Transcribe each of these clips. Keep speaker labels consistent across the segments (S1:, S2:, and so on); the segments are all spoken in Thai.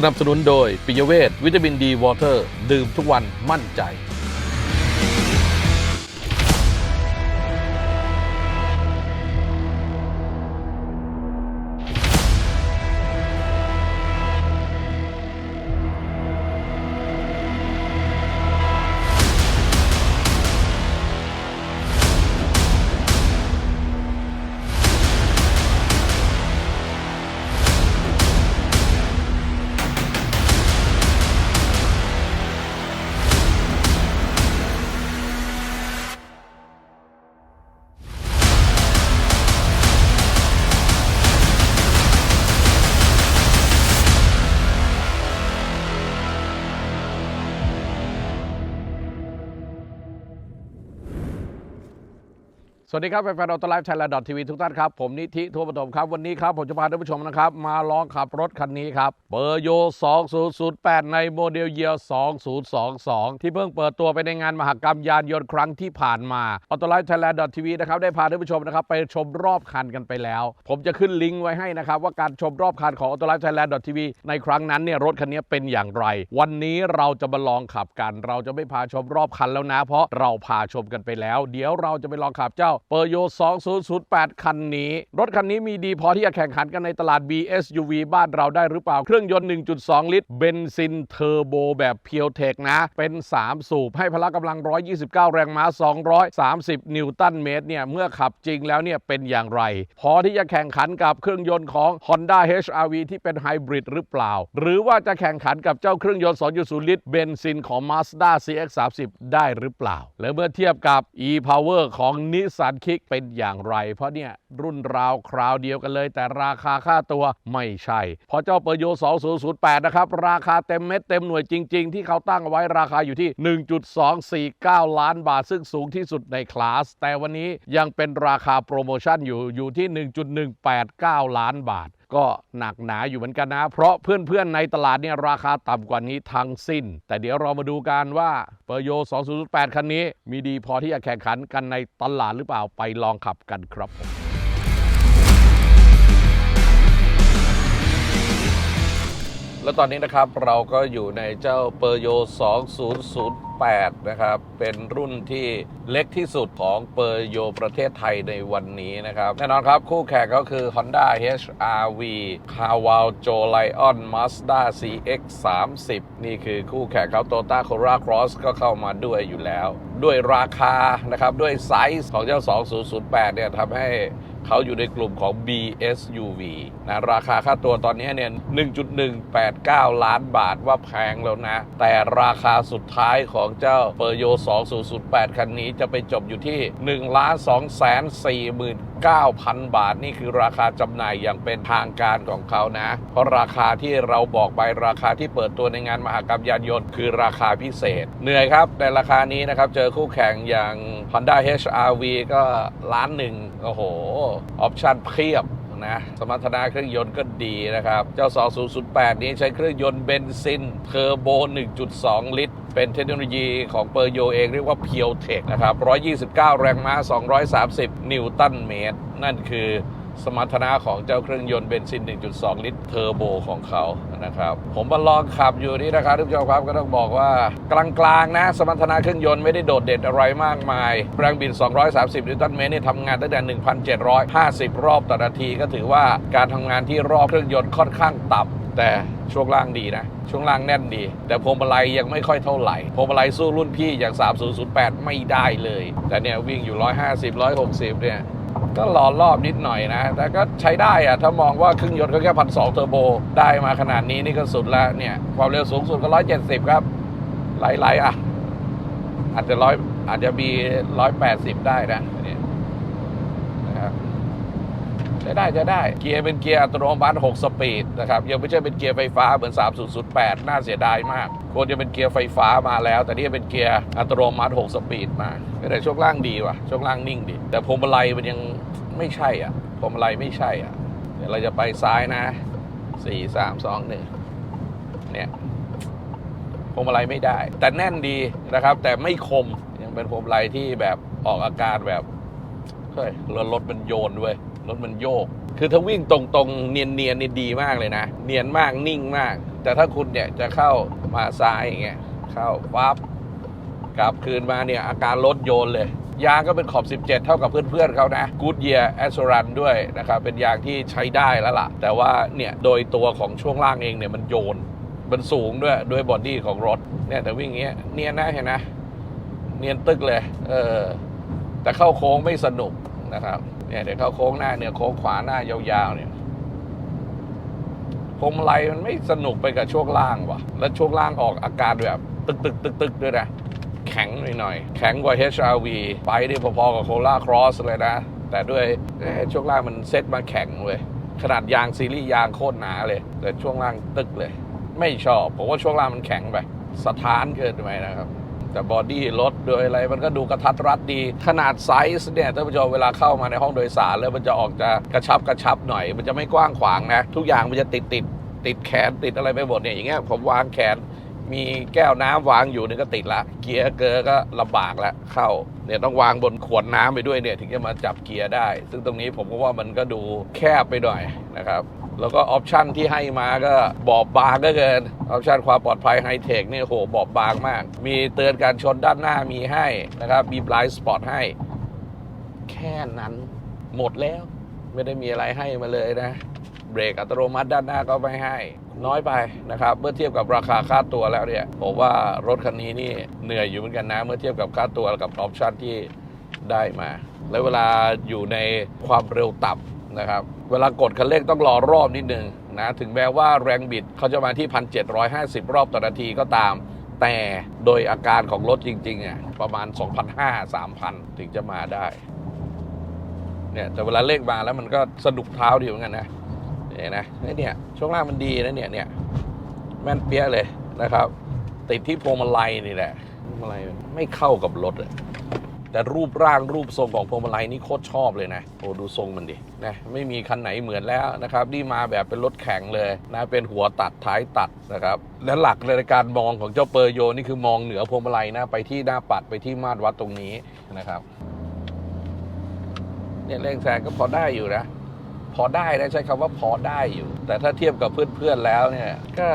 S1: สนับสนุนโดยปิยเวทวิตามินดีวอเตอร์ ดื่มทุกวันมั่นใจ สวัสดีครับแฟนๆออโตไลฟ์ไทยแลนด์ทีวีทุกท่านครับ ผมนิธิทั่วปฐมครับ วันนี้ครับ ผมจะพาท่านผู้ชมนะครับ มาลองขับรถคันนี้ครับเบอร์โย 2008 ในโมเดลเยียร์2022 ที่เพิ่งเปิดตัวไปในงานมหกรรมยานยนต์ครั้งที่ผ่านมาออโตไลฟ์ไทยแลนด์ทีวีนะครับ ได้พาท่านผู้ชมนะครับ ไปชมรอบคันกันไปแล้ว ผมจะขึ้นลิงก์ไว้ให้นะครับ ว่าการชมรอบคันของออโตไลฟ์ไทยแลนด์ทีวีในครั้งนั้นเนี่ยรถคันนี้เป็นอย่างไร วันนี้เราจะมาลองขับกัน เราจะไม่พาชมรอบคันแล้วนะ เพราะเราพาชมกันไปแล้ว เดี๋ยวเราจะไปลองขับเจ้าเปอร์โย 2008 คันนี้ รถคันนี้มีดีพอที่จะแข่งขันกันในตลาด BSUV บ้านเราได้หรือเปล่า เครื่องยนต์ 1.2 ลิตร เบนซินเทอร์โบแบบเพียวเทคนะ เป็น 3 สูบ ให้พละกำลัง 129 แรงม้า 230 นิวตันเมตรเนี่ย เมื่อขับจริงแล้วเนี่ยเป็นอย่างไร พอที่จะแข่งขันกับเครื่องยนต์ของ Honda HR-V ที่เป็นไฮบริดหรือเปล่า หรือว่าจะแข่งขันกับเจ้าเครื่องยนต์ 2.0 ลิตร เบนซินของ Mazda CX-30 ได้หรือเปล่า และเมื่อเทียบกับ e-power ของานคิกเป็นอย่างไร เพราะเนี่ยรุ่นราวคราวเดียวกันเลย แต่ราคาค่าตัวไม่ใช่ พอเจ้าเปอร์โย 2008 นะครับ ราคาเต็มเม็ดเต็มหน่วยจริง ๆ ที่เขาตั้งเอาไว้ราคาอยู่ที่ 1.249 ล้านบาท ซึ่งสูงที่สุดในคลาส แต่วันนี้ยังเป็นราคาโปรโมชั่นอยู่อยู่ที่ 1.189 ล้านบาท ก็หนักหนาอยู่เหมือนกันนะ เพราะเพื่อนๆในตลาดเนี่ยราคาต่ำกว่านี้ทั้งสิ้น แต่เดี๋ยวเรามาดูกันว่าเปอร์โย 2008 คันนี้ มีดีพอที่จะแข่งขันกันในตลาดหรือเปล่าไปลองขับกันครับ แล้วตอนนี้นะครับเราก็อยู่ในเจ้าเปอร์โย 2008 นะครับ เป็นรุ่นที่เล็กที่สุดของเปอร์โยประเทศไทยในวันนี้นะครับ แน่นอนครับคู่แข่งก็คือ Honda HR-V c a w a l j o Lion Mazda CX 30 นี่คือคู่แข่งเขา Toyota Corolla Cross ก็เข้ามาด้วยอยู่แล้ว ด้วยราคานะครับ ด้วยไซส์ของเจ้า 2008 เนี่ยทำให้ เขาอยู่ในกลุ่มของ BSUV นะราคาค่าตัวตอนนี้เนี่ย1.189 ล้านบาทว่าแพงแล้วนะ แต่ราคาสุดท้ายของเจ้าเปอร์โย 2008 คันนี้จะไปจบอยู่ที่ 1 2 4 9,000 บาทนี่คือราคาจำหน่ายอย่างเป็นทางการของเขานะ เพราะราคาที่เราบอกไปราคาที่เปิดตัวในงานมหกรรมยานยนต์คือราคาพิเศษ เหนื่อยครับ ในราคานี้นะครับ เจอคู่แข่งอย่าง Honda HR-V ก็ล้านหนึ่งโอ้โห ออปชั่นเพียบ นะ สมรรถนะเครื่องยนต์ก็ดีนะครับ เจ้า 2008 นี้ใช้เครื่องยนต์เบนซินเทอร์โบ 1.2 ลิตร เป็นเทคโนโลยีของเปอร์โยเองเรียกว่าเพียวเทคนะครับ 129 แรงม้า 230 นิวตันเมตร นั่นคือ สมรรถนะของเจ้าเครื่องยนต์เบนซิน 1.2 ลิตรเทอร์โบของเขานะครับ ผมมาลองขับอยู่นี่นะครับทุกผู้ชมครับก็ต้องบอกว่ากลางๆนะ สมรรถนะเครื่องยนต์ไม่ได้โดดเด่นอะไรมากมายแรงบิน 230 นิวตันเมตรนี่ทำงานตั้งแต่ 1,750 รอบต่อนาทีก็ถือว่าการทำงานที่รอบเครื่องยนต์ค่อนข้างต่ำแต่ช่วงล่างดีนะ ช่วงล่างแน่นดี แต่พวงมาลัยยังไม่ค่อยเท่าไหร่พวงมาลัยสู้รุ่นพี่อย่าง 3008 ไม่ได้เลย แต่เนี่ยวิ่งอยู่ 150 160 เนี่ย ก็หล่อรอบนิดหน่อยนะ แต่ก็ใช้ได้อะถ้ามองว่าเครื่องยนต์ก็แค่พันสองเทอร์โบ ได้มาขนาดนี้นี่ก็สุดแล้วเนี่ย ความเร็วสูงสุดก็ร้อยเจ็ดสิบครับไหลๆอะ อาจจะร้อยอาจจะมีร้อยแปดสิบได้นะเนี่ย ช้ได้ใช้ได้เกียร์เป็นเกียร์อัตโนมัติ 6 สปีดนะครับยังไม่ใช่เป็นเกียร์ไฟฟ้าเหมือน 3008 น่าเสียดายมากควรจะเป็นเกียร์ไฟฟ้ามาแล้ว แต่นี่เป็นเกียร์อัตโนมัติ 6 สปีดมาแต่ช่วงล่างดีว่ะช่วงล่างนิ่งดี แต่พวงมาลัยมันยังไม่ใช่อะพวงมาลัยไม่ใช่อะเดี๋ยวเราจะไปซ้ายนะ4 3 2 1เนี่ยพวงมาลัยไม่ได้ แต่แน่นดีนะครับ แต่ไม่คมยังเป็นพวงมาลัยที่แบบออกอาการแบบเฮ้ยรถมันโยนเว้ย รถมันโยก คือถ้าวิ่งตรงๆ เนียนๆนี่ดีมากเลยนะ เนียนมากนิ่งมาก แต่ถ้าคุณเนี่ยจะเข้ามาซ้ายอย่างเงี้ยเข้าปั๊บกลับคืนมาเนี่ยอาการรถโยนเลยยางก็เป็นขอบ 17 เท่ากับเพื่อนๆเขานะ Good Year a s s u r a n ด้วยนะครับ เป็นยางที่ใช้ได้แล้วล่ะ แต่ว่าเนี่ย โดยตัวของช่วงล่างเองเนี่ย มันโยน มันสูงด้วย ด้วยบอดี้ของรถ เนี่ย แต่วิ่งอย่างเงี้ย เนียนนะเห็นนะ เนียนตึกเลย เออ แต่เข้าโค้งไม่สนุกนะครับ เนี่ยเดี๋ยวเขาโค้งหน้าเนี่ยโค้งขวาหน้ายาวๆเนี่ยพวงมาลัยมันไม่สนุกไปกับช่วงล่างว่ะ แล้วช่วงล่างออกอาการแบบตึกตึกตึกตึกด้วยนะ แข็งหน่อยๆ แข็งกว่า HRV ไปได้พอๆกับโคล่าครอสเลยนะ แต่ด้วยช่วงล่างมันเซ็ตมาแข็งเลยขนาดยางซีรีส์ยางโคตรหนาเลย แต่ช่วงล่างตึกเลย ไม่ชอบผมว่าช่วงล่างมันแข็งไปสถานเกินไปนะครับ แต่บอดี้รถโดยอะไรมันก็ดูกระทัดรัดดี ขนาดไซส์เนี่ยท่านผู้ชมเวลาเข้ามาในห้องโดยสารแล้วมันจะออกจะกระชับกระชับหน่อย มันจะไม่กว้างขวางนะ ทุกอย่างมันจะติดติดติดแขนติดอะไรไปหมดเนี่ยอย่างเงี้ยผมวางแขนมีแก้วน้ำวางอยู่นี่ก็ติดละ เกียร์เกอร์ก็ลำบากล้วเข้าเนี่ยต้องวางบนขวดน้ำไปด้วยเนี่ยถึงจะมาจับเกียร์ได้ ซึ่งตรงนี้ผมก็ว่ามันก็ดูแคบไปหน่อยนะครับ แล้วก็ออปชันที่ให้มาก็บอบบางก็เกินออปชันความปลอดภัยไฮเทคเนี่ยโหบอบบางมาก มีเตือนการชนด้านหน้ามีให้นะครับ มีบลายสปอตให้ แค่นั้นหมดแล้ว ไม่ได้มีอะไรให้มาเลยนะ เบรกอัตโนมัติด้านหน้าก็ไม่ให้ น้อยไปนะครับ เมื่อเทียบกับราคาค่าตัวแล้วเนี่ยผมว่ารถคันนี้นี่เหนื่อยอยู่เหมือนกันนะ เมื่อเทียบกับค่าตัวกับออปชันที่ได้มา แล้วเวลาอยู่ในความเร็วต่ำนะครับ เวลากดคันเร่งต้องรอรอบนิดนึงนะถึงแม้ว่าแรงบิดเขาจะมาที่ 1,750 รอบต่อนาทีก็ตาม แต่โดยอาการของรถจริงๆอะประมาณ 2,500-3,000 ถึงจะมาได้เนี่ยแต่เวลาเลขมาแล้วมันก็สนุกเท้าดีเหมือนกันนะเนี่ยนะไอ้เนี่ยช่วงล่างมันดีนะเนี่ยเนี่ยแม่นเปี้ยเลยนะครับ ติดที่พวงมาลัยนี่แหละพวงมาลัยไม่เข้ากับรถอะ แต่รูปร่างรูปทรงของพวงมาลัยนี่โคตรชอบเลยนะโอ้ดูทรงมันดินะไม่มีคันไหนเหมือนแล้วนะครับนี่มาแบบเป็นรถแข่งเลยนะเป็นหัวตัดท้ายตัดนะครับและหลักในการมองของเจ้าเปอร์โยนี่คือมองเหนือพวงมาลัยนะไปที่หน้าปัดไปที่มาตรวัดตรงนี้นะครับเนี่ยเร่งแซงก็พอได้อยู่นะพอได้นะใช้คำว่าพอได้อยู่ แต่ถ้าเทียบกับเพื่อนๆแล้วเนี่ยก็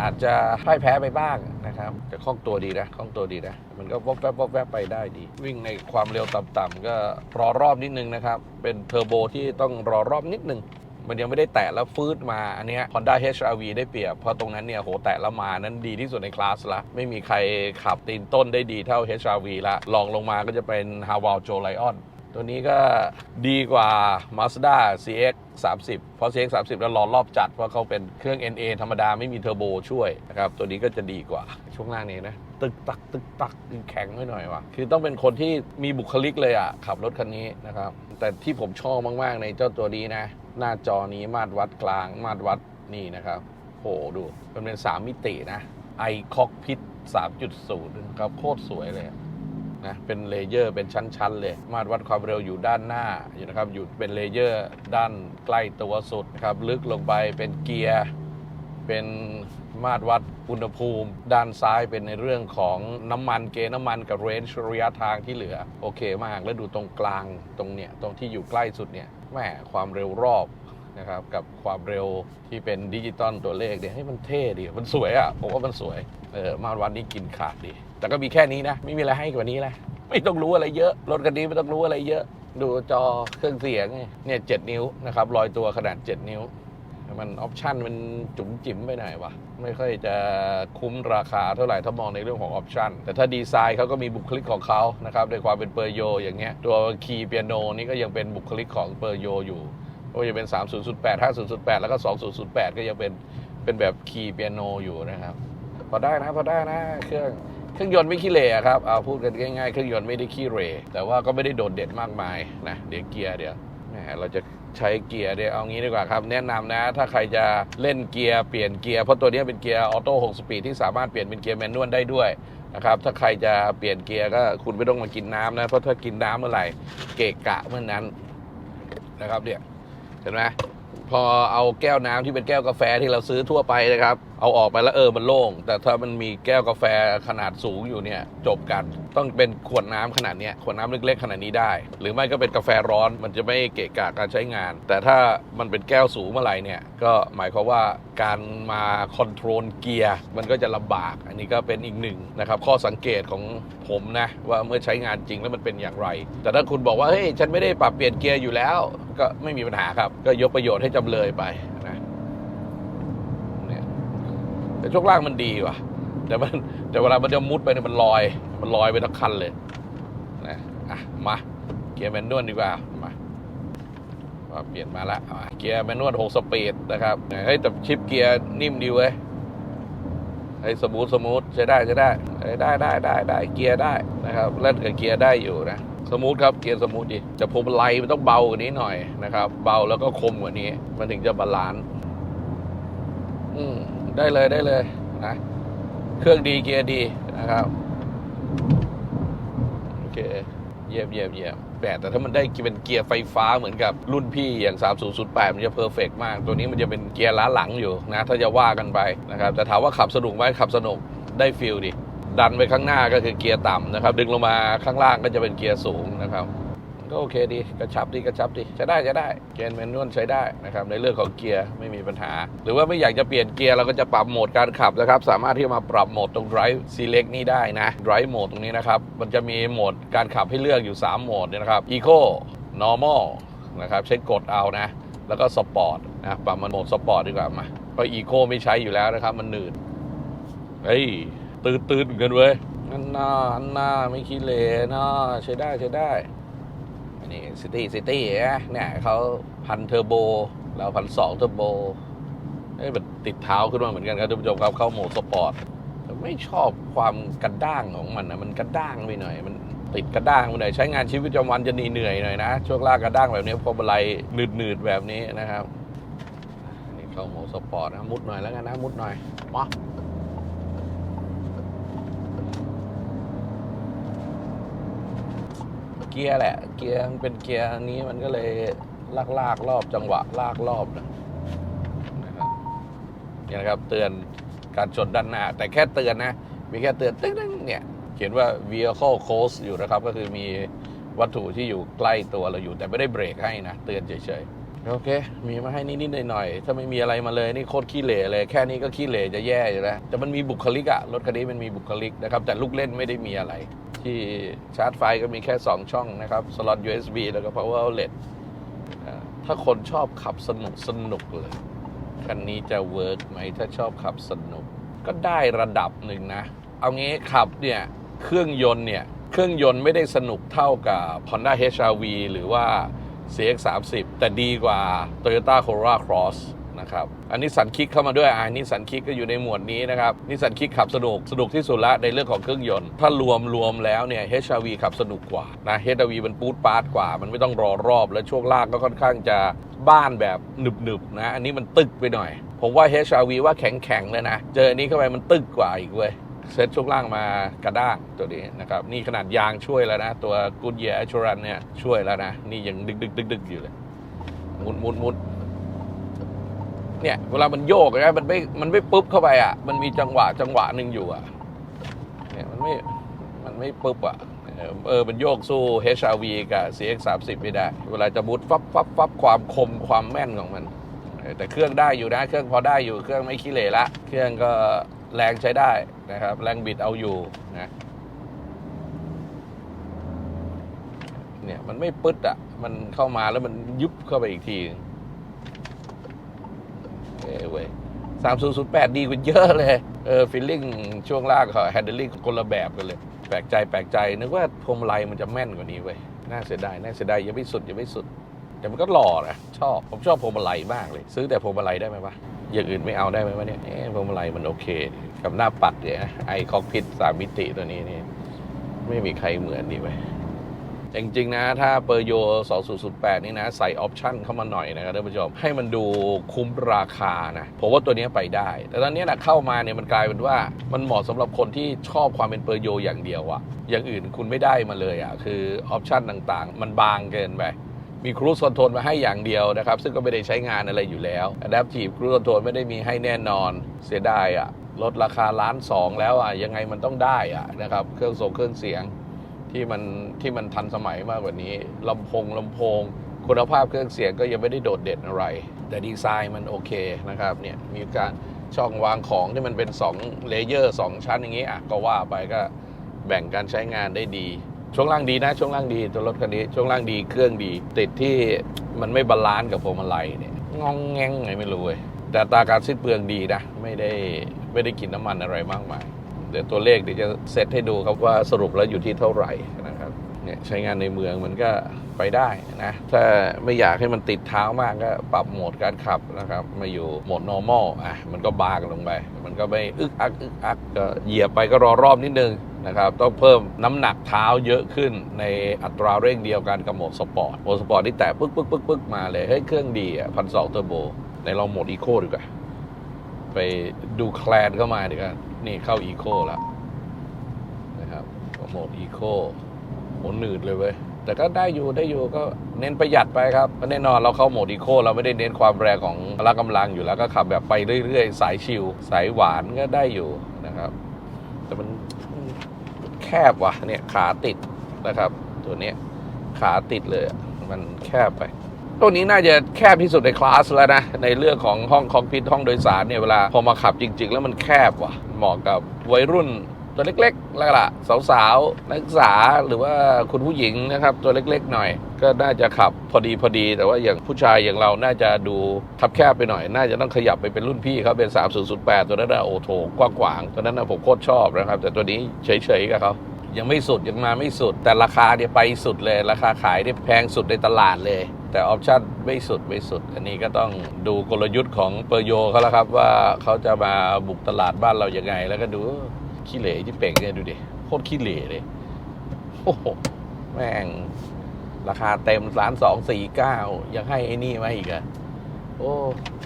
S1: อาจจะพ่ายแพ้ไปบ้าง นะครับ แต่คล่องตัวดีนะคล่องตัวดีนะ มันก็วอกแวบวอกแวบไปได้ดี วิ่งในความเร็วต่ำๆก็รอรอบนิดนึงนะครับ เป็นเทอร์โบที่ต้องรอรอบนิดนึงมันยังไม่ได้แตะแล้วฟืดมา อันนี้ Honda HRV ได้เปรียบ เพราะตรงนั้นเนี่ยโหแตะแล้วมานั้นดีที่สุดในคลาสละ ไม่มีใครขับตีนต้นได้ดีเท่า HRV ละลองลงมาก็จะเป็น h a w a l j o Lion ตัวนี้ก็ดีกว่า Mazda CX 30เพราะ CX 30แล้วรอรอบจัด เพราะเขาเป็นเครื่อง NA ธรรมดาไม่มีเทอร์โบช่วยนะครับ ตัวนี้ก็จะดีกว่า ช่วงล่างนี้นะ ตึกตัก ตึกตักแข็งไว้หน่อยว่ะ คือต้องเป็นคนที่มีบุคลิกเลยอะ ขับรถคันนี้นะครับ แต่ที่ผมชอบมากๆ ในเจ้าตัวนี้นะ หน้าจอนี้มาตรวัดกลาง มาตรวัดนี่นะครับโหดูมันเป็น 3 มิตินะไอคอกพิท3.0ครับโคตรสวยเลย นะเป็นเลเยอร์เป็นชั้น ๆ เลย มาตรวัดความเร็วอยู่ด้านหน้าอยู่นะครับอยู่เป็นเลเยอร์ด้านใกล้ตัวสุดนะครับลึกลงไปเป็นเกียร์เป็นมาตรวัดอุณหภูมิ ด้านซ้ายเป็นในเรื่องของน้ำมันเกน้ำมันกับเรนจ์ระยะทางที่เหลือ โอเคมาก แล้วดูตรงกลางตรงเนี้ยตรงที่อยู่ใกล้สุดเนี่ยแหมความเร็วรอบนะครับกับความเร็วที่เป็นดิจิตอลตัวเลขเนี่ยให้มันเท่ดี มันสวยอะ่ะผมว่ามันสวยเออมาตรวัดนี้กินขาดดี แต่ก็มีแค่นี้นะ ไม่มีอะไรให้กว่านี้แล้วไม่ต้องรู้อะไรเยอะ รถคันนี้ไม่ต้องรู้อะไรเยอะ ดูจอเครื่องเสียงเนี่ยเจ็ดนิ้วนะครับลอยตัวขนาด 7 นิ้ว มันออปชันมันจุ๋มจิ๋มไปหน่อยวะไม่ค่อยจะคุ้มราคาเท่าไหร่ถ้ามองในเรื่องของออปชันแต่ถ้าดีไซน์เขาก็มีบุคลิกของเขานะครับในความเป็นเปอร์โย อย่างเงี้ยตัวคีย์เปียโนนี่ก็ยังเป็นบุคลิกของเปอร์โยอยู่ก็จะเป็น 3008 5008 แล้วก็ 2008 ก็ยังเป็นเป็นแบบคีย์เปียโนอยู่นะครับ พอได้นะ พอได้นะเครื่อง เครื่องยนต์ไม่ขี้เหร่อะครับเอาพูดกันง่ายๆเครื่องยนต์ไม่ได้ขี้เหร่แต่ว่าก็ไม่ได้โดดเด่นมากมายนะเดี๋ยวเกียร์เดี๋ยวแหมเราจะใช้เกียร์เดี๋ยวเอางี้ดีกว่าครับ แนะนำนะ ถ้าใครจะเล่นเกียร์เปลี่ยนเกียร์เพราะตัวนี้เป็นเกียร์ออโต้6สปีดที่สามารถเปลี่ยนเป็นเกียร์แมนนวลได้ด้วยนะครับถ้าใครจะเปลี่ยนเกียร์ก็คุณไม่ต้องมากินน้ำนะเพราะถ้ากินน้ำเมื่อไหร่เกะกะเมื่อนั้นนะครับเนี่ยเห็นไหมพอเอาแก้วน้ำที่เป็นแก้วกาแฟที่เราซื้อทั่วไปนะครับ เอาออกไปแล้วเออมันโล่ง แต่ถ้ามันมีแก้วกาแฟขนาดสูงอยู่เนี่ย จบกันต้องเป็นขวดน้ำขนาดเนี้ยขวดน้ำเล็กๆขนาดนี้ได้ หรือไม่ก็เป็นกาแฟร้อนมันจะไม่เกะกะการใช้งาน แต่ถ้ามันเป็นแก้วสูงเมื่อไหร่เนี่ย ก็หมายความว่าการมาคอนโทรลเกียร์มันก็จะลำบาก อันนี้ก็เป็นอีกหนึ่งนะครับ ข้อสังเกตของผมนะ ว่าเมื่อใช้งานจริงแล้วมันเป็นอย่างไร แต่ถ้าคุณบอกว่าเฮ้ยฉันไม่ได้ปรับเปลี่ยนเกียร์อยู่แล้ว ก็ไม่มีปัญหาครับก็ยกประโยชน์ให้จำเลยไปนะ แต่ช่วงล่างมันดีว่ะ แต่มันแต่เวลามันจะมุดไปเนี่ยมันลอย มันลอยไปทั้งคันเลยนะอะมาเกียร์แมนนวลดีกว่ามาเปลี่ยนมาละเกียร์แมนนวล6สปีดนะครับเฮ้ยแต่ชิปเกียร์นิ่มดีเว้ยไอ้สมูทสมูทใช้ได้ใช้ได้ได้ได้ได้ได้เกียร์ได้นะครับเล่นกับเกียร์ได้อยู่นะสมูทครับเกียร์สมูทดีแต่พวงมาลัยมันต้องเบากว่านี้หน่อยนะครับ เบาแล้วก็คมกว่านี้ มันถึงจะบาลานซ์อืม ได้เลยได้เลยนะเครื่องดีเกียร์ดีนะครับโอเคเยี่ยมเยี่ยมเยี่ยมแปดแต่ถ้ามันได้เป็นเกียร์ไฟฟ้าเหมือนกับรุ่นพี่อย่าง 3008 มันจะเพอร์เฟกมาก ตัวนี้มันจะเป็นเกียร์ล้าหลังอยู่นะ ถ้าจะว่ากันไปนะครับแต่ถามว่าขับสนุกไหมขับสนุกได้ฟิลดิดันไปข้างหน้าก็คือเกียร์ต่ำนะครับ ดึงลงมาข้างล่างก็จะเป็นเกียร์สูงนะครับ ก็โอเคดี กระชับดีกระชับดีใช้ได้ใช้ได้ เกียร์แมนนวลใช้ได้นะครับในเรื่องของเกียร์ไม่มีปัญหา หรือว่าไม่อยากจะเปลี่ยนเกียร์เราก็จะปรับโหมดการขับนะครับ สามารถที่จะมาปรับโหมดตรง drive select นี้ได้นะ drive mode ตรงนี้นะครับ มันจะมีโหมดการขับให้เลือกอยู่ 3 โหมดนะครับ eco normal นะครับใช้กดเอานะ แล้วก็ sport นะปรับมาโหมด sport ดีกว่ามาเพราะ eco ไม่ใช้อยู่แล้วนะครับมันหนืดเฮ้ยตื่นตื่นเหมือนกันเว้ยอันน่าอันน่าไม่คิดเลยนะใช้ได้ใช้ได้ นนี้ซิตี้ซิตี้เนี่ยเขาพันเทอร์โบเราพันสองเทอร์โบเอ้ยมันติดเท้าขึ้นมาเหมือนกันครับท่านผู้ชมครับเข้าโหมดสปอร์ตแต่ไม่ชอบความกระด้างของมันนะมันกระด้างไปหน่อย มันติดกระด้างไปหน่อยใช้งานชีวิตประจำวันจะเหนื่อยหน่อยนะช่วงล่างกระด้างแบบนี้พอบันไลหนืดๆแบบนี้นะครับนี่เข้าโหมดสปอร์ตนะมุดหน่อยแล้วกันนะมุดหน่อยมา เกียร์แหละ เกียร์มันเป็นเกียร์นี้มันก็เลยลากลากรอบจังหวะลากรอบนะนะครับนี่นะครับเตือนการชนด้านหน้า แต่แค่เตือนนะ มีแค่เตือนตึ้งๆเนี่ยเขียนว่า vehicle close อยู่นะครับ ก็คือมีวัตถุที่อยู่ใกล้ตัวเราอยู่ แต่ไม่ได้เบรกให้นะ เตือนเฉยๆ โอเค มีมาให้นิดๆหน่อยๆ ถ้าไม่มีอะไรมาเลย นี่โคตรขี้เหร่เลย แค่นี้ก็ขี้เหร่จะแย่อยู่แล้ว แต่มันมีบุคลิกอะรถคันนี้มันมีบุคลิกนะครับ แต่ลูกเล่นไม่ได้มีอะไร ที่ชาร์จไฟก็มีแค่ 2 ช่องนะครับสล็อต USB แล้วก็ power outlet ถ้าคนชอบขับสนุกสนุกเลย คันนี้จะเวิร์กไหมถ้าชอบขับสนุก ก็ได้ระดับหนึ่งนะ เอางี้ขับเนี่ย เครื่องยนต์เนี่ย เครื่องยนต์ไม่ได้สนุกเท่ากับ Honda HR-V หรือว่า CX-30 แต่ดีกว่า Toyota Corolla Cross นะครับ อันนี้สันคิกเข้ามาด้วยอันนี้สันคิกก็อยู่ในหมวดนี้นะครับนี่สันคิกขับสนุกสนุกที่สุดละในเรื่องของเครื่องยนต์ ถ้ารวมรวมแล้วเนี่ย HR-V ขับสนุกกว่านะ HR-V มันปูดปาดกว่า มันไม่ต้องรอรอบและช่วงล่างก็ค่อนข้างจะบ้านแบบหนึบๆนะ อันนี้มันตึกไปหน่อย ผมว่า HR-V ว่าแข็งๆเลยนะ เจออันนี้เข้าไปมันตึกกว่าอีกเว้ยเซ็ตช่วงล่างมากระด้างตัวนี้นะครับนี่ขนาดยางช่วยแล้วนะ ตัว Goodyear Assurance เนี่ยช่วยแล้วนะ นี่ยังดึกดึกดึกดึกอยู่เลยมุดมุดมุด เนี่ยเวลามันโยกนะมันไม่มันไม่ปุ๊บเข้าไปอะ มันมีจังหวะจังหวะหนึ่งอยู่อะเนี่ยมันไม่มันไม่ปุ๊บอะเออมันโยกสู้ HRV กับ CX30 ไม่ได้ เวลาจะมุดฟับฟับฟับความคมความแม่นของมัน แต่เครื่องได้อยู่นะ เครื่องพอได้อยู่เครื่องไม่ขี้เหร่ละ เครื่องก็แรงใช้ได้นะครับ แรงบิดเอาอยู่นะเนี่ยมันไม่ปึ๊ดอะ มันเข้ามาแล้วมันยุบเข้าไปอีกที เอ้เว้ยสามศูนย์ศูนย์แปดดีกว่าเยอะเลย เออฟีลลิ่งช่วงล่างเขาแฮนด์ลิ่งคนละแบบกันเลย แปลกใจแปลกใจ นึกว่าพวงมาลัยมันจะแม่นกว่านี้เว้ย น่าเสียดาย น่าเสียดายยังไม่สุดยังไม่สุด แต่มันก็หล่อนะชอบ ผมชอบพวงมาลัยมากเลย ซื้อแต่พวงมาลัยได้ไหมวะ อย่างอื่นไม่เอาได้ไหมวะเนี่ยเอ๊ะพวงมาลัยมันโอเค กับหน้าปัดเนี่ยไอคอกพิทสามมิติตัวนี้นี่ไม่มีใครเหมือนดีเว้ย จริงๆนะถ้าเปอร์โย2008 นี่นะ ใส่ออปชั่นเข้ามาหน่อยนะครับท่านผู้ชม ให้มันดูคุ้มราคานะผมว่าตัวนี้ไปได้ แต่ตอนนี้นะเข้ามาเนี่ยมันกลายเป็นว่ามันเหมาะสำหรับคนที่ชอบความเป็นเปอร์โยอย่างเดียวอะอย่างอื่นคุณไม่ได้มาเลยอะคือออปชั่นต่างๆ มันบางเกินไปมีครู i คอนโทรลมาให้อย่างเดียวนะครับ ซึ่งก็ไม่ได้ใช้งานอะไรอยู่แล้ว Adaptive Cruise Control ไม่ได้มีให้แน่นอนเสียดายอะลดราคาล้านสองแล้วอะยังไงมันต้องได้อะนะครับเครื่องส่งเครื่องเสียง ที่มันที่มันทันสมัยมากกว่านี้ลำโพงลำโพง คุณภาพเครื่องเสียงก็ยังไม่ได้โดดเด่นอะไร แต่ดีไซน์มันโอเคนะครับเนี่ยมีการช่องวางของที่มันเป็น2เลเยอร์2ชั้นอย่างนี้อะก็ว่าไปก็แบ่งการใช้งานได้ดี ช่วงล่างดีนะ ช่วงล่างดีตัวรถคันนี้ช่วงล่างดีเครื่องดี ติดที่มันไม่บาลานซ์กับพวงมาลัยเนี่ยงองแงงไงไม่รู้เว้ยแต่ตาการสิ้นเปลืองดีนะ ไม่ได้ไม่ได้กินน้ำมันอะไรมากมาย เดี๋ยวตัวเลขเดี๋ยวจะเซตให้ดูครับว่าสรุปแล้วอยู่ที่เท่าไหร่นะครับเนี่ยใช้งานในเมืองมันก็ไปได้นะ ถ้าไม่อยากให้มันติดเท้ามากก็ปรับโหมดการขับนะครับ มาอยู่โหมด normal อะมันก็บางลงไป มันก็ไม่อึกอักอึกอักก็เหยียบไปก็รอรอบนิดนึงนะครับต้องเพิ่มน้ำหนักเท้าเยอะขึ้นในอัตราเร่งเดียวกันกับโหมดสปอร์ตโหมดสปอร์ตที่แตะปึ๊กปึ๊กปึ๊กปึ๊กมาเลยเฮ้ยเครื่องดีอะพันสองเทอร์โบในลองโหมดอีโคดีกว่าไปดูแคลนเข้ามาดีกว่า นี่เข้าอีโคแล้วนะครับโหมดอีโคโหหนืดเลยเว้ยแต่ก็ได้อยู่ได้อยู่ก็เน้นประหยัดไปครับแน่นอนเราเข้าโหมดอีโคเราไม่ได้เน้นความแรงของพละกำลังอยู่แล้วก็ขับแบบไปเรื่อยๆ สายชิลสายหวานก็ได้อยู่นะครับ แต่มันแคบว่ะเนี่ยขาติดนะครับ ตัวนี้ขาติดเลยมันแคบไปตัวนี้น่าจะแคบที่สุดในคลาสแล้วนะในเรื่องของห้องคอกพิทห้องโดยสารเนี่ยเวลาพอมาขับจริง ๆ แล้วมันแคบว่ะ เหมาะกับวัยรุ่นตัวเล็กๆแล้วล่ะสาวๆ นักศึกษาหรือว่าคุณผู้หญิงนะครับตัวเล็กๆ หน่อย ก็น่าจะขับพอดีพอดี แต่ว่าอย่างผู้ชายอย่างเราน่าจะดูทับแคบไปหน่อย น่าจะต้องขยับไปเป็นรุ่นพี่เขาเป็น 3008 ตัวนั้นนะโอโถกว้างขวางตัวนั้นนะผมโคตรชอบนะครับ แต่ตัวนี้เฉยๆกับเขายังไม่สุดยังมาไม่สุด แต่ราคาเนี่ยไปสุดเลย ราคาขายเนี่ยแพงสุดในตลาดเลย แต่ออปชั่นไม่สุดไม่สุด อันนี้ก็ต้องดูกลยุทธ์ของเปอร์โยเขาแล้วครับว่าเขาจะมาบุกตลาดบ้านเรายังไง แล้วก็ดูขี้เหร่ที่เป่งเนี่ยดูดิโคตรขี้เหร่เลยโอ้โหแม่ง ราคาเต็มล้านสองสี่เก้ายังให้ไอ้นี่มาอีกอะ โอ้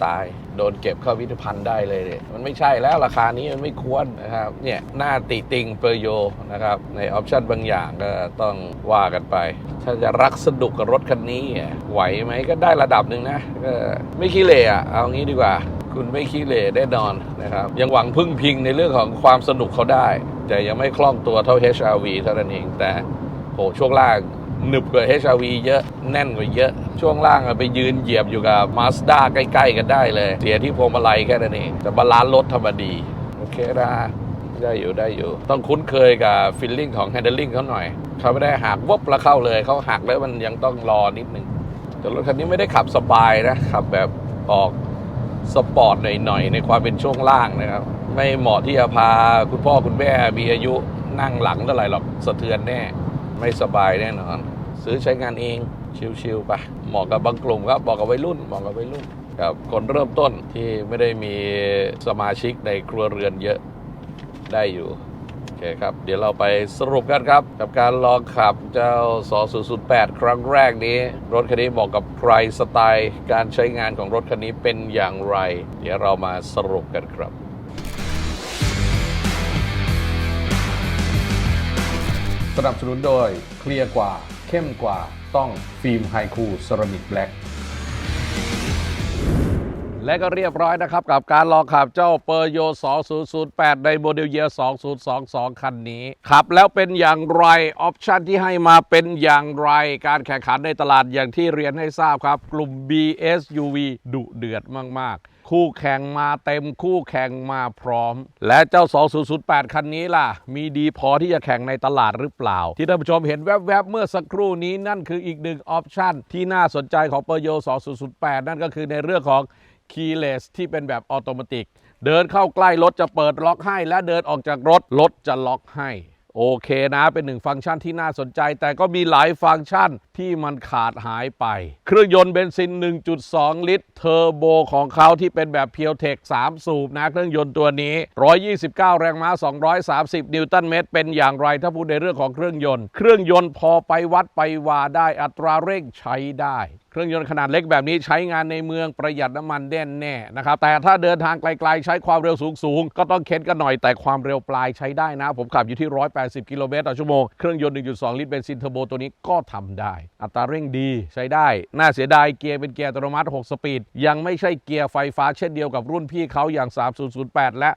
S1: ตาย โดนเก็บเข้าพิพิธภัณฑ์ได้เลยเนี่ยมันไม่ใช่แล้วราคานี้มันไม่ควรนะครับ เนี่ยหน้าติติงเปอร์โยนะครับ ในออปชันบางอย่างก็ต้องว่ากันไป ถ้าจะรักสนุกกับรถคันนี้ ไหวไหมก็ได้ระดับหนึ่งนะก็ไม่ขี้เหร่อะเอางี้ดีกว่า คุณไม่ขี้เหร่แน่นอนนะครับ ยังหวังพึ่งพิงในเรื่องของความสนุกเขาได้ แต่ยังไม่คล่องตัวเท่า HRV เท่านั้นเองแต่โหช่วงล่าง หนึบกว่า HRV เยอะแน่นกว่าเยอะ ช่วงล่างอะไปยืนเหยียบอยู่กับ Mazda ใกล้ ๆ กันได้เลย เสียที่พวงมาลัยแค่นั้นเองแต่บาลานซ์รถธรรมดี โอเคนะได้อยู่ได้อยู่ ต้องคุ้นเคยกับฟิลลิ่งของ handling เขาหน่อย เขาไม่ได้หักวบแล้วเข้าเลยเขาหักแล้วมันยังต้องรอนิดนึงแต่รถคันนี้ไม่ได้ขับสบายนะขับแบบออกสปอร์ตหน่อยๆในความเป็นช่วงล่างนะครับ ไม่เหมาะที่จะพาคุณพ่อคุณแม่มีอายุนั่งหลังเท่าไหร่หรอกสะเทือนแน่ ไม่สบายแน่นอน ซื้อใช้งานเองชิวๆไปเหมาะกับบางกลุ่มครับเหมาะกับวัยรุ่นเหมาะกับวัยรุ่นกับคนเริ่มต้นที่ไม่ได้มีสมาชิกในครัวเรือนเยอะได้อยู่โอเคครับ เดี๋ยวเราไปสรุปกันครับ กับการลองขับเจ้า 2008 ครั้งแรกนี้ รถคันนี้เหมาะกับใครสไตล์ การใช้งานของรถคันนี้เป็นอย่างไร เดี๋ยวเรามาสรุปกันครับ สนับสนุนโดยเคลียร์กว่า เข้มกว่าต้องฟิล์มไฮคูเซรามิกแบล็ก และก็เรียบร้อยนะครับ กับการลองขับเจ้าเปอร์โย 2008 ในโมเดลเยียร์2022 คันนี้ ขับแล้วเป็นอย่างไร ออปชันที่ให้มาเป็นอย่างไร การแข่งขันในตลาดอย่างที่เรียนให้ทราบครับ กลุ่ม BSUV ดุเดือดมาก ๆคู่แข่งมาเต็มคู่แข่งมาพร้อม และเจ้า 2008 คันนี้ล่ะ มีดีพอที่จะแข่งในตลาดหรือเปล่า ที่ท่านผู้ชมเห็นแวบๆ เมื่อสักครู่นี้นั่นคืออีกหนึ่งออปชันที่น่าสนใจของเปอร์โย 2008 นั่นก็คือในเรื่องของ keyless ที่เป็นแบบออโตเมติกเดินเข้าใกล้รถจะเปิดล็อกให้ และเดินออกจากรถรถจะล็อกให้ โอเคนะ เป็นหนึ่งฟังก์ชันที่น่าสนใจ แต่ก็มีหลายฟังก์ชันที่มันขาดหายไป เครื่องยนต์เบนซิน 1.2 ลิตร เทอร์โบของเขาที่เป็นแบบเพียวเทค3 สูบนะ เครื่องยนต์ตัวนี้ 129 แรงม้า 230 นิวตันเมตร เป็นอย่างไรถ้าพูดในเรื่องของเครื่องยนต์ เครื่องยนต์พอไปวัดไปวาได้อัตราเร่งใช้ได้ เครื่องยนต์ขนาดเล็กแบบนี้ใช้งานในเมืองประหยัดน้ำมันแน่นแน่นะครับแต่ถ้าเดินทางไกลๆใช้ความเร็วสูงๆก็ต้องเค้นกันหน่อยแต่ความเร็วปลายใช้ได้นะ ผมขับอยู่ที่ 180 กิโลเมตรต่อชั่วโมงเครื่องยนต์ 1.2 ลิตรเบนซินเทอร์โบตัวนี้ก็ทำได้ อัตราเร่งดีใช้ได้ น่าเสียดายเกียร์เป็นเกียร์อัตโนมัติ 6 สปีด ยังไม่ใช่เกียร์ไฟฟ้าเช่นเดียวกับรุ่นพี่เขาอย่าง 3008 และ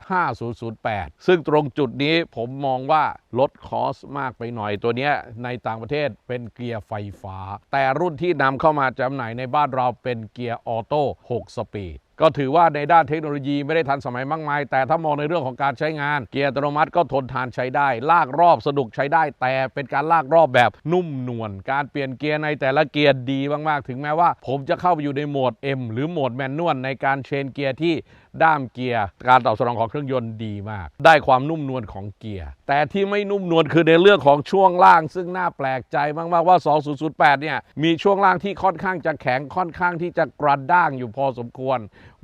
S1: 5008 ซึ่งตรงจุดนี้ผมมองว่าลดคอสมากไปหน่อยตัวนี้ในต่างประเทศเป็นเกียร์ไฟฟ้า แต่รุ่นที่นำเข้ามาจำหน่ายในบ้านเราเป็นเกียร์ออโต้6สปีดก็ถือว่าในด้านเทคโนโลยีไม่ได้ทันสมัยมากมาย แต่ถ้ามองในเรื่องของการใช้งาน เกียร์อัตโนมัติก็ทนทานใช้ได้ ลากรอบสนุกใช้ได้ แต่เป็นการลากรอบแบบนุ่มนวลการเปลี่ยนเกียร์ในแต่ละเกียร์ดีมากๆ ถึงแม้ว่า ผมจะเข้าไปอยู่ในโหมด M หรือโหมดแมนนวลในการเชนเกียร์ที่ด้ามเกียร์ การตอบสนองของเครื่องยนต์ดีมาก ได้ความนุ่มนวลของเกียร์ แต่ที่ไม่นุ่มนวลคือในเรื่องของช่วงล่าง ซึ่งน่าแปลกใจมาก ๆ ว่า 2008 เนี่ย มีช่วงล่างที่ค่อนข้างจะแข็งค่อนข้างที่จะกระด้างอยู่พอสมควร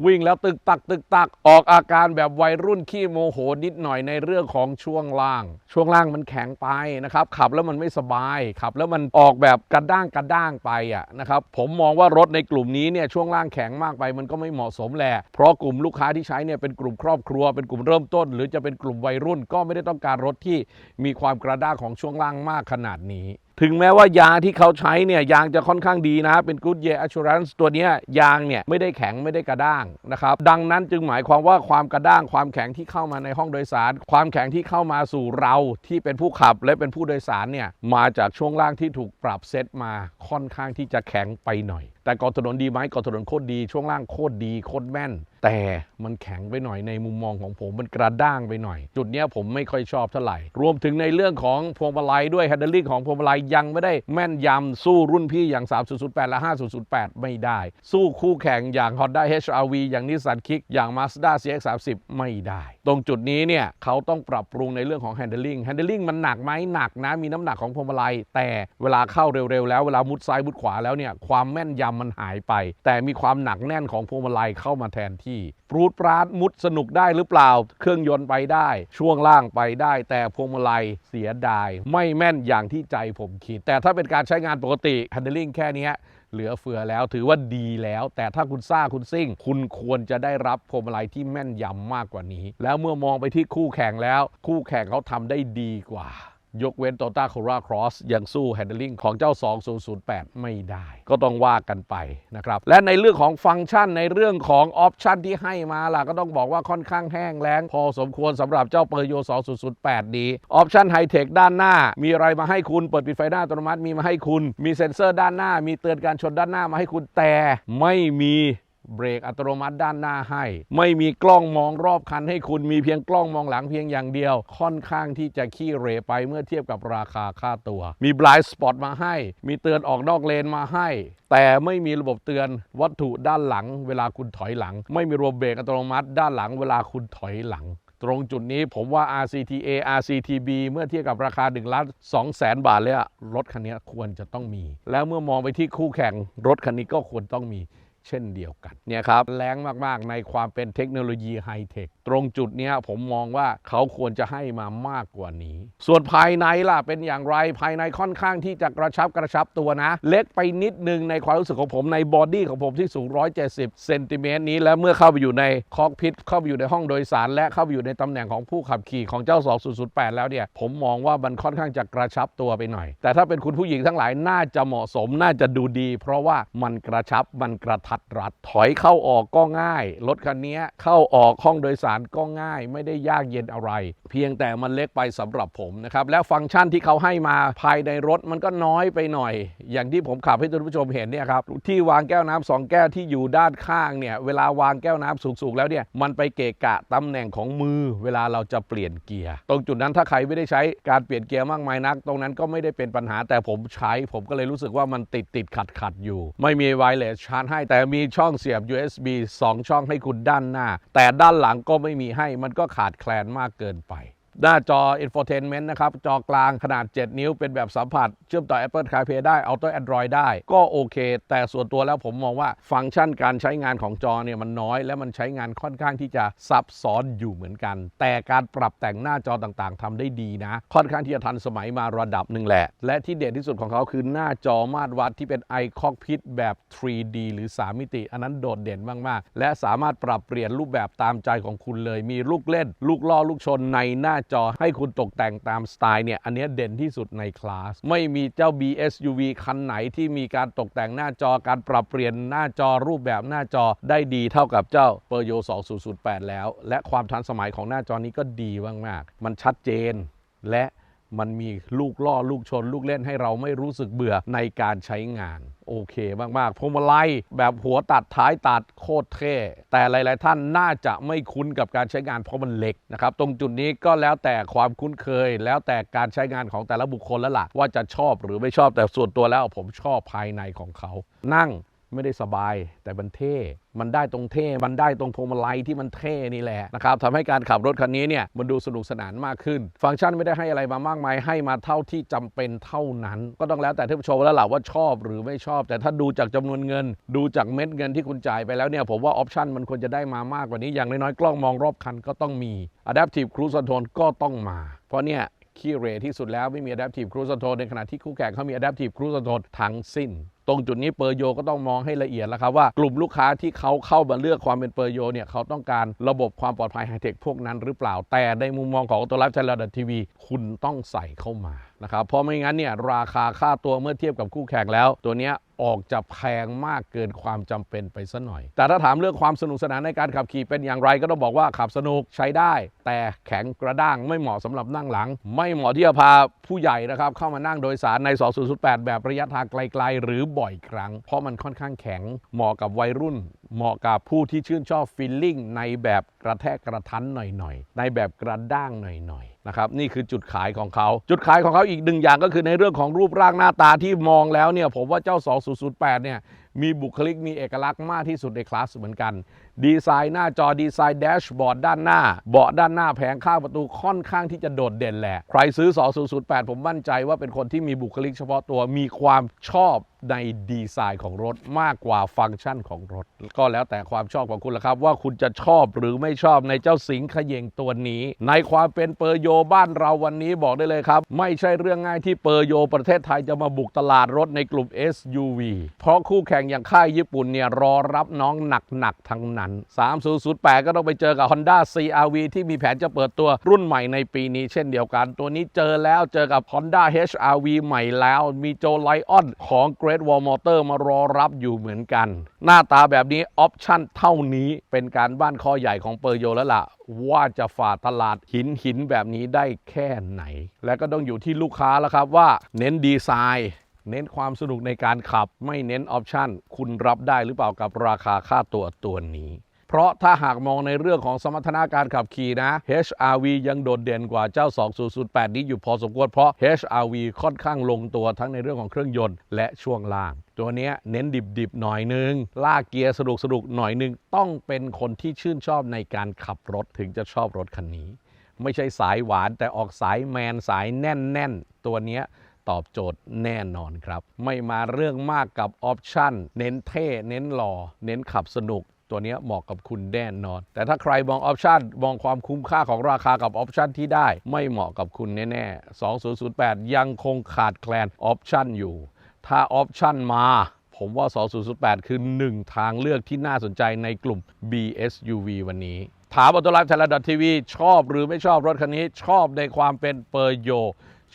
S1: วิ่งแล้วตึกตักตึกตักออกอาการแบบวัยรุ่นขี้โมโหนิดหน่อยในเรื่องของช่วงล่าง ช่วงล่างมันแข็งไปนะครับขับแล้วมันไม่สบายขับแล้วมันออกแบบกระด้างกระด้างไปอะนะครับผมมองว่ารถในกลุ่มนี้เนี่ยช่วงล่างแข็งมากไปมันก็ไม่เหมาะสมแหละเพราะกลุ่มลูกค้าที่ใช้เนี่ยเป็นกลุ่มครอบครัว เป็นกลุ่มเริ่มต้น หรือจะเป็นกลุ่มวัยรุ่นก็ไม่ได้ต้องการรถที่มีความกระด้างของช่วงล่างมากขนาดนี้ ถึงแม้ว่ายางที่เขาใช้เนี่ยยางจะค่อนข้างดีนะ เป็น Good Year Assurance ตัวเนี้ยยางเนี่ยไม่ได้แข็งไม่ได้กระด้างนะครับดังนั้นจึงหมายความว่าความกระด้างความแข็งที่เข้ามาในห้องโดยสาร ความแข็งที่เข้ามาสู่เราที่เป็นผู้ขับและเป็นผู้โดยสารเนี่ยมาจากช่วงล่างที่ถูกปรับเซตมาค่อนข้างที่จะแข็งไปหน่อย แต่กอถนนดีไหมกอถนนโคตรดีช่วงล่างโคตรดีโคตรแม่น แต่มันแข็งไปหน่อยในมุมมองของผมมันกระด้างไปหน่อย จุดนี้ผมไม่ค่อยชอบเท่าไหร่ รวมถึงในเรื่องของพวงมาลัยด้วย handling ของพวงมาลัยยังไม่ได้แม่นยำสู้รุ่นพี่อย่าง 3008 และ 5008 ไม่ได้ สู้คู่แข่งอย่าง Honda HR-V อย่าง Nissan Kick อย่าง Mazda CX-30 ไม่ได้ ตรงจุดนี้เนี่ยเขาต้องปรับปรุงในเรื่องของ handling handling มันหนักไหมหนักนะมีน้ำหนักของพวงมาลัย แต่เวลาเข้าเร็วๆแล้วเวลามุดซ้ายมุดขวาแล้วเนี่ยความแม่นยำมันหายไป แต่มีความหนักแน่นของพวงมาลัยเข้ามาแทนที่ปรูดปราดมุดสนุกได้หรือเปล่า เครื่องยนต์ไปได้ ช่วงล่างไปได้ แต่พวงมาลัยเสียดาย ไม่แม่นอย่างที่ใจผมคิด แต่ถ้าเป็นการใช้งานปกติ handling แค่นี้เหลือเฟือแล้วถือว่าดีแล้ว แต่ถ้าคุณซ่าคุณซิ่ง คุณควรจะได้รับพวงมาลัยที่แม่นยำมากกว่านี้ แล้วเมื่อมองไปที่คู่แข่งแล้ว คู่แข่งเขาทำได้ดีกว่า ยกเว้น Toyota Corolla Cross ยังสู้ Handling ของเจ้า 2008 ไม่ได้ ก็ต้องว่ากันไปนะครับ และในเรื่องของฟังก์ชันในเรื่องของออปชันที่ให้มาล่ะ ก็ต้องบอกว่าค่อนข้างแห้งแล้ง พอสมควรสำหรับเจ้าเปอร์โย2008 นี้ออปชันไฮเทคด้านหน้า มีอะไรมาให้คุณเปิดปิดไฟหน้าอัตโนมัติมีมาให้คุณ มีเซ็นเซอร์ด้านหน้า มีเตือนการชนด้านหน้ามาให้คุณแต่ไม่มี เบรกอัตโนมัติด้านหน้าให้ ไม่มีกล้องมองรอบคันให้คุณมีเพียงกล้องมองหลังเพียงอย่างเดียว ค่อนข้างที่จะขี้เรไปเมื่อเทียบกับราคาค่าตัว มี blind spot มาให้ มีเตือนออกนอกเลนมาให้ แต่ไม่มีระบบเตือนวัตถุด้านหลัง เวลาคุณถอยหลัง ไม่มีระบบเบรกอัตโนมัติด้านหลัง เวลาคุณถอยหลังตรงจุดนี้ผมว่า RCTA RCTB เมื่อเทียบกับราคา1ล้าน2แสนบาทเลยอะรถคันนี้ควรจะต้องมี แล้วเมื่อมองไปที่คู่แข่งรถคันนี้ก็ควรต้องมี เช่นเดียวกันเนี่ยครับแรงมากๆในความเป็นเทคโนโลยีไฮเทค ตรงจุดนี้ผมมองว่าเขาควรจะให้มามากกว่านี้ ส่วนภายในล่ะเป็นอย่างไรภายในค่อนข้างที่จะกระชับกระชับตัวนะ เล็กไปนิดนึงในความรู้สึกของผมในบอดี้ของผมที่สูง 170 เซนติเมตรนี้ แล้วเมื่อเข้าไปอยู่ในคอกพิทเข้าไปอยู่ในห้องโดยสาร และเข้าไปอยู่ในตำแหน่งของผู้ขับขี่ของเจ้า 2008 แล้วเนี่ยผมมองว่ามันค่อนข้างจะกระชับตัวไปหน่อย แต่ถ้าเป็นคุณผู้หญิงทั้งหลายน่าจะเหมาะสมน่าจะดูดี เพราะว่ามันกระชับมันกระทัดรัดถอยเข้าออกก็ง่ายรถคันนี้เข้าออกห้องโดยสารก็ง่ายไม่ได้ยากเย็นอะไร เพียงแต่มันเล็กไปสำหรับผมนะครับแล้วฟังก์ชันที่เขาให้มาภายในรถมันก็น้อยไปหน่อย อย่างที่ผมขับให้ท่านผู้ชมเห็นเนี่ยครับที่วางแก้วน้ำสองแก้วที่อยู่ด้านข้างเนี่ยเวลาวางแก้วน้ำสูงๆแล้วเนี่ยมันไปเกะกะตำแหน่งของมือ เวลาเราจะเปลี่ยนเกียร์ ตรงจุดนั้นถ้าใครไม่ได้ใช้การเปลี่ยนเกียร์มากมายนัก ตรงนั้นก็ไม่ได้เป็นปัญหาแต่ผมใช้ ผมก็เลยรู้สึกว่ามันติดติดขัดขัดอยู่ ไม่มีไวเลสชาร์จให้แต่มีช่องเสียบ USB 2 ช่องให้คุณด้านหน้า แต่ด้านหลังก็ไม่มีให้มันก็ขาดแคลนมากเกินไป หน้าจอ infotainment นะครับ จอกลางขนาด 7 นิ้วเป็นแบบสัมผัส เชื่อมต่อ Apple CarPlay ได้ Auto Android ได้ ก็โอเค แต่ส่วนตัวแล้วผมมองว่าฟังก์ชันการใช้งานของจอเนี่ยมันน้อย และมันใช้งานค่อนข้างที่จะซับซ้อนอยู่เหมือนกัน แต่การปรับแต่งหน้าจอต่างๆทำได้ดีนะ ค่อนข้างที่จะทันสมัยมาระดับหนึ่งแหละ และที่เด่นที่สุดของเขาคือหน้าจอมาตรวัดที่เป็น i cockpit แบบ 3D หรือ 3 มิติ อันนั้นโดดเด่นมากๆ และสามารถปรับเปลี่ยนรูปแบบตามใจของคุณเลย มีลูกเล่น ลูกล่อลูกชนในหน้าจอให้คุณตกแต่งตามสไตล์เนี่ยอันนี้เด่นที่สุดในคลาส ไม่มีเจ้า BSUV คันไหนที่มีการตกแต่งหน้าจอการปรับเปลี่ยนหน้าจอรูปแบบหน้าจอได้ดีเท่ากับเจ้า p e r y o 2008 แล้ว และความทันสมัยของหน้าจอนี้ก็ดีมากๆมันชัดเจนและ มันมีลูกล่อลูกชน ลูกเล่นให้เราไม่รู้สึกเบื่อในการใช้งานโอเคมาก ๆพวงมาลัยแบบหัวตัดท้ายตัดโคตรเท่ แต่หลาย ๆ ท่านน่าจะไม่คุ้นกับการใช้งานเพราะมันเล็กนะครับ ตรงจุดนี้ก็แล้วแต่ความคุ้นเคย แล้วแต่การใช้งานของแต่ละบุคคลแล้วล่ะว่าจะชอบหรือไม่ชอบแต่ส่วนตัวแล้วผมชอบภายในของเขา นั่ง ไม่ได้สบายแต่มันเท่ มันได้ตรงเท่ มันได้ตรงพวงมาลัยที่มันเท่นี่แหละนะครับทำให้การขับรถคันนี้เนี่ยมันดูสนุกสนานมากขึ้น ฟังก์ชันไม่ได้ให้อะไรมามากมายให้มาเท่าที่จำเป็นเท่านั้น ก็ต้องแล้วแต่ท่านผู้ชมแล้วล่ะว่าชอบหรือไม่ชอบ แต่ถ้าดูจากจำนวนเงิน ดูจากเม็ดเงินที่คุณจ่ายไปแล้วเนี่ยผมว่าออปชันมันควรจะได้มามากกว่านี้อย่างน้อยๆกล้องมองรอบคันก็ต้องมี Adaptive Cruise Control ก็ต้องมา เพราะเนี่ย ขี้เรที่สุดแล้วไม่มี Adaptive Cruise Control ในขณะที่คู่แข่งเขามี Adaptive Cruise Control ทั้งสิ้น ตรงจุดนี้เปอร์โยก็ต้องมองให้ละเอียดแล้วครับว่ากลุ่มลูกค้าที่เขาเข้ามาเลือกความเป็นเปอร์โยเนี่ยเขาต้องการระบบความปลอดภัยไฮเทคพวกนั้นหรือเปล่าแต่ในมุมมองของตัวไลฟ์ไทยรัฐทีวีคุณต้องใส่เข้ามานะครับเพราะไม่งั้นเนี่ยราคาค่าตัวเมื่อเทียบกับคู่แข่งแล้วตัวเนี้ย ออกจะแพงมากเกินความจำเป็นไปซะหน่อย แต่ถ้าถามเรื่องความสนุกสนานในการขับขี่เป็นอย่างไรก็ต้องบอกว่าขับสนุกใช้ได้ แต่แข็งกระด้างไม่เหมาะสำหรับนั่งหลัง ไม่เหมาะที่จะพาผู้ใหญ่นะครับเข้ามานั่งโดยสารใน2008 แบบระยะทางไกล ๆ หรือบ่อยครั้ง เพราะมันค่อนข้างแข็งเหมาะกับวัยรุ่น เหมาะกับผู้ที่ชื่นชอบฟีลลิ่งในแบบกระแทกกระทันหน่อยๆ ในแบบกระด้างหน่อยๆนะครับนี่คือจุดขายของเขา จุดขายของเขาอีกหนึ่งอย่างก็คือในเรื่องของรูปร่างหน้าตาที่มองแล้วเนี่ยผมว่าเจ้า 2008 เนี่ยมีบุคลิกมีเอกลักษณ์มากที่สุดในคลาสเหมือนกัน ดีไซน์หน้าจอดีไซน์แดชบอร์ดด้านหน้า เบาะด้านหน้าแผงข้างประตูค่อนข้างที่จะโดดเด่นแหละ ใครซื้อ 2008 ผมมั่นใจว่าเป็นคนที่มีบุคลิกเฉพาะตัวมีความชอบในดีไซน์ของรถมากกว่าฟังก์ชันของรถ ก็แล้วแต่ความชอบของคุณละครับ ว่าคุณจะชอบหรือไม่ชอบในเจ้าสิงขยงตัวนี้ ในความเป็นเปอร์โยบ้านเราวันนี้บอกได้เลยครับ ไม่ใช่เรื่องง่ายที่เปอร์โยประเทศไทยจะมาบุกตลาดรถในกลุ่ม SUV เพราะคู่แข่งอย่างค่ายญี่ปุ่นเนี่ยรอรับน้องหนักๆทั้งนั้น 3008 ก็ต้องไปเจอกับ Honda CRV ที่มีแผนจะเปิดตัวรุ่นใหม่ในปีนี้เช่นเดียวกัน ตัวนี้เจอแล้วเจอกับ Honda HRV ใหม่แล้ว มีโจไลออนของ Great Wall Motor มารอรับอยู่เหมือนกัน หน้าตาแบบนี้ออปชั่นเท่านี้เป็นการบ้านข้อใหญ่ของเปอร์โยแล้วล่ะ ว่าจะฝ่าตลาดหินหินแบบนี้ได้แค่ไหน และก็ต้องอยู่ที่ลูกค้าแล้วครับว่าเน้นดีไซน์ เน้นความสนุกในการขับไม่เน้นออปชั่น คุณรับได้หรือเปล่ากับราคาค่าตัวตัวนี้ เพราะถ้าหากมองในเรื่องของสมรรถนะการขับขี่นะ HRV ยังโดดเด่นกว่าเจ้า 2008 นี้อยู่พอสมควรเพราะ HRV ค่อนข้างลงตัวทั้งในเรื่องของเครื่องยนต์และช่วงล่าง ตัวนี้เน้นดิบๆหน่อยนึง ลากเกียร์สนุกๆหน่อยนึง ต้องเป็นคนที่ชื่นชอบในการขับรถถึงจะชอบรถคันนี้ ไม่ใช่สายหวานแต่ออกสายแมนสายแน่นๆตัวนี้ ตอบโจทย์แน่นอนครับ ไม่มาเรื่องมากกับออปชั่นเน้นเท่ เน้นหล่อ เน้นขับสนุกตัวนี้เหมาะกับคุณแน่นอน แต่ถ้าใครมองออปชันมองความคุ้มค่าของราคากับออปชันที่ได้ ไม่เหมาะกับคุณแน่ๆ 2008 ยังคงขาดแคลนออปชันอยู่ ถ้าออปชันมา ผมว่า 2008 คือหนึ่งทางเลือกที่น่าสนใจในกลุ่ม BSUV วันนี้ ถามอัตลักษณ์ไทยรัฐทีวีชอบหรือไม่ชอบรถคันนี้ ชอบในความเป็นเปอร์โย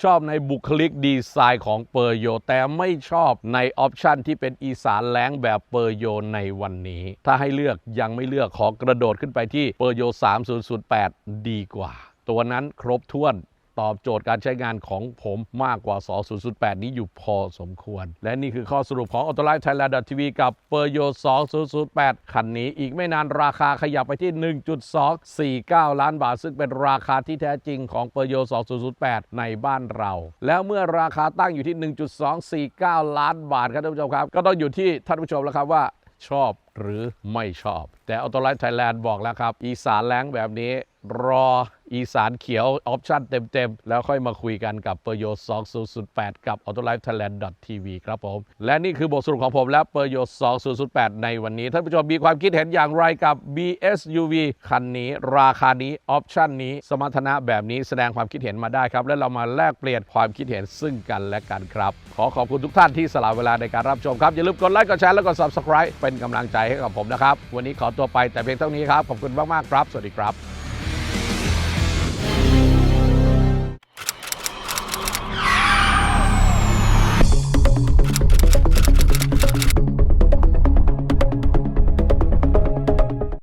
S1: ชอบในบุคลิกดีไซน์ของเปอร์โย แต่ไม่ชอบในออปชันที่เป็นอีสานแล้งแบบเปอร์โยในวันนี้ ถ้าให้เลือกยังไม่เลือกขอกระโดดขึ้นไปที่เปอร์โย 3008 ดีกว่า ตัวนั้นครบถ้วน ตอบโจทย์การใช้งานของผมมากกว่า 2008 นี้อยู่พอสมควร และนี่คือข้อสรุปของ Auto Life Thailand TV กับเปอร์โย2008 คันนี้อีกไม่นานราคาขยับไปที่ 1.249 ล้านบาท ซึ่งเป็นราคาที่แท้จริงของเปอร์โย2008 ในบ้านเรา แล้วเมื่อราคาตั้งอยู่ที่ 1.249 ล้านบาทครับท่านผู้ชมครับ ก็ต้องอยู่ที่ท่านผู้ชมแล้วครับว่าชอบหรือไม่ชอบ แต่ Auto Life Thailand บอกแล้วครับ อีสานแรงแบบนี้รอ อีสานเขียว ออปชั่นเต็ม ๆ แล้วค่อยมาคุยกันกับเปอร์โย2008 กับ autolifethailand.tv ครับผม และนี่คือบทสรุปของผมและเปอร์โย2008 ในวันนี้ ท่านผู้ชมมีความคิดเห็นอย่างไรกับ BSUV คันนี้ ราคานี้ ออปชั่นนี้ สมรรถนะแบบนี้แสดงความคิดเห็นมาได้ครับ และเรามาแลกเปลี่ยนความคิดเห็นซึ่งกันและกันครับ ขอขอบคุณทุกท่านที่สละเวลาในการรับชมครับอย่าลืมกดไลค์กดแชร์และกด subscribe เป็นกำลังใจให้กับผมนะครับวันนี้ขอตัวไปแต่เพียงเท่านี้ครับขอบคุณมากๆครับ สวัสดีครับ